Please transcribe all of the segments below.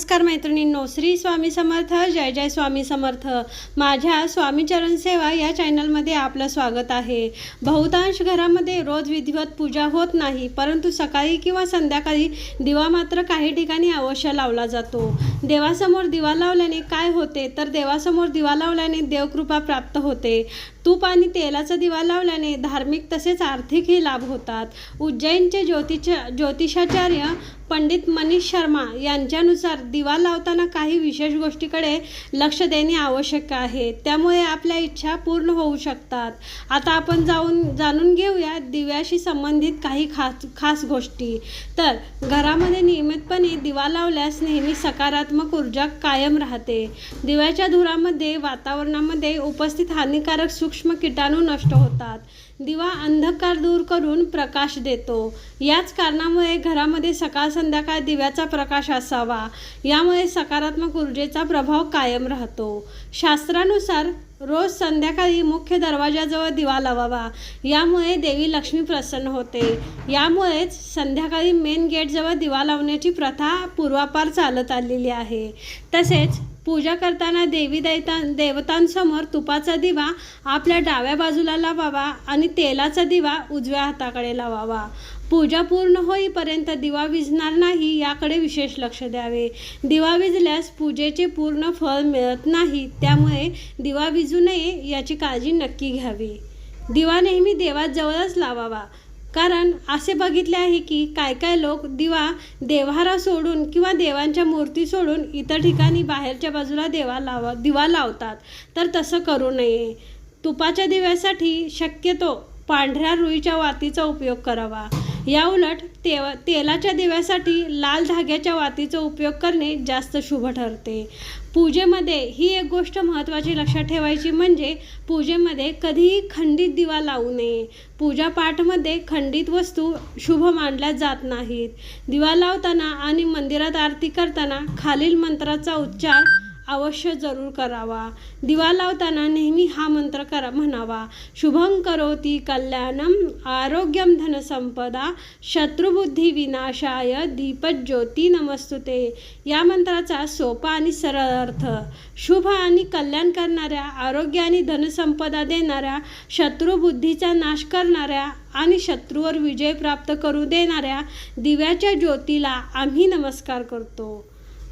नमस्कार मैत्रिणींनो श्री स्वामी समर्थ जय जय स्वामी समर्थ. माझ्या स्वामीचरण सेवा या चॅनलमध्ये आपलं स्वागत आहे. बहुतांश घरामध्ये रोज विधिवत पूजा होत नाही परंतु सकाळी किंवा संध्याकाळी दिवा मात्र काही ठिकाणी अवश्य लावला जातो. देवासमोर दिवा लावल्याने काय होते? तर देवासमोर दिवा लावल्याने देवकृपा प्राप्त होते. तूप आणि तेलाचा दिवा लावल्याने धार्मिक तसेच आर्थिकही लाभ होतात. उज्जैनचे ज्योतिष ज्योतिषाचार्य पंडित मनीष शर्मा यांच्यानुसार दिवा लावताना काही विशेष गोष्टीकडे लक्ष देणे आवश्यक आहे. त्यामुळे आपल्या इच्छा पूर्ण होऊ शकतात. आता आपण जाऊन जाणून घेऊया दिव्याशी संबंधित काही खास खास गोष्टी. तर घरामध्ये नियमितपणे दिवा लावल्यास नेहमी सकारात्मक ऊर्जा कायम राहते. दिव्याच्या धुरामध्ये वातावरणामध्ये उपस्थित हानिकारक सूक्ष्म किटाणू नष्ट होतात. दिवा अंधकार दूर करून प्रकाश देतो. याच कारणामुळे घरामध्ये सकाळ संध्याकाळ दिव्याचा प्रकाश असावा. यामुळे सकारात्मक ऊर्जेचा प्रभाव कायम राहतो. शास्त्रानुसार रोज संध्याकाळी मुख्य दरवाजाजवळ दिवा लावावा. यामुळे देवी लक्ष्मी प्रसन्न होते. यामुळेच संध्याकाळी मेन गेटजवळ दिवा लावण्याची प्रथा पूर्वापार चालत आलेली आहे. तसेच पूजा करताना देवी दैता देवतांसमोर तुपाचा दिवा आपल्या डाव्या बाजूला लावावा आणि तेलाचा दिवा उजव्या हाताकडे लावावा. पूजा पूर्ण होईपर्यंत दिवा विझणार नाही याकडे विशेष लक्ष द्यावे. दिवा विझल्यास पूजेचे पूर्ण फळ मिळत नाही त्यामुळे दिवा विझू नये याची काळजी नक्की घ्यावी. दिवा नेहमी देवाजवळच लावावा. कारण असे बघितले आहे की काय काय लोक दिवा देव्हारा सोडून किंवा देवांच्या मूर्ती सोडून इतर ठिकाणी बाहेरच्या बाजूला देवा लावा दिवा लावतात. तर तसं करू नये. तुपाच्या दिव्यासाठी शक्यतो पांढऱ्या रुईच्या वातीचा उपयोग करावा. याउलट तेव तेलाच्या दिव्यासाठी लाल धाग्याच्या वातीचा उपयोग करणे जास्त शुभ ठरते. पूजेमध्ये ही एक गोष्ट महत्त्वाची लक्षात ठेवायची म्हणजे पूजेमध्ये कधीही खंडित दिवा लावू नये. पूजापाठमध्ये खंडित वस्तू शुभ मानल्या जात नाहीत. दिवा लावताना आणि मंदिरात आरती करताना खालील मंत्राचा उच्चार अवश्य जरूर करावा. दिवा लावताना नेहमी हा मंत्र करा म्हणावा. शुभं करोती कल्याणम आरोग्यम धनसंपदा शत्रुबुद्धी विनाशाय दीपज्योती नमस्तुते. या मंत्राचा सोपा आणि सरळ अर्थ शुभ आणि कल्याण करणाऱ्या आरोग्य आणि धनसंपदा देणाऱ्या शत्रुबुद्धीचा नाश करणाऱ्या आणि शत्रूवर विजय प्राप्त करू देणाऱ्या दिव्याच्या ज्योतीला आम्ही नमस्कार करतो.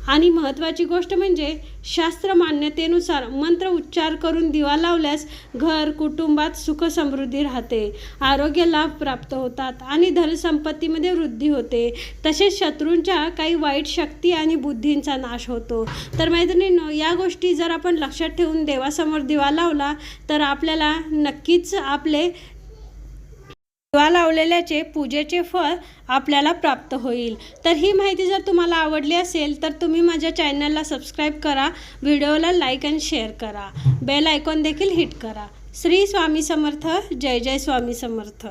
आणि महत्त्वाची गोष्ट म्हणजे शास्त्र मान्यतेनुसार मंत्र उच्चार करून दिवा लावल्यास घर कुटुंबात सुख समृद्धी राहते आरोग्य लाभ प्राप्त होतात आणि धनसंपत्तीमध्ये वृद्धी होते. तसेच शत्रूंच्या काही वाईट शक्ती आणि बुद्धींचा नाश होतो. तर मैत्रिणींनो या गोष्टी जर आपण लक्षात ठेवून देवासमोर दिवा लावला तर आपल्याला नक्कीच आपले दिवा लावलेल्याचे पूजेचे फळ आपल्याला प्राप्त होईल. तर ही माहिती जर तुम्हाला आवडली असेल तर तुम्ही माझ्या चॅनलला सबस्क्राईब करा व्हिडिओला लाईक अँड शेअर करा. बेल आयकॉन देखील हिट करा. श्री स्वामी समर्थ जय जय स्वामी समर्थ.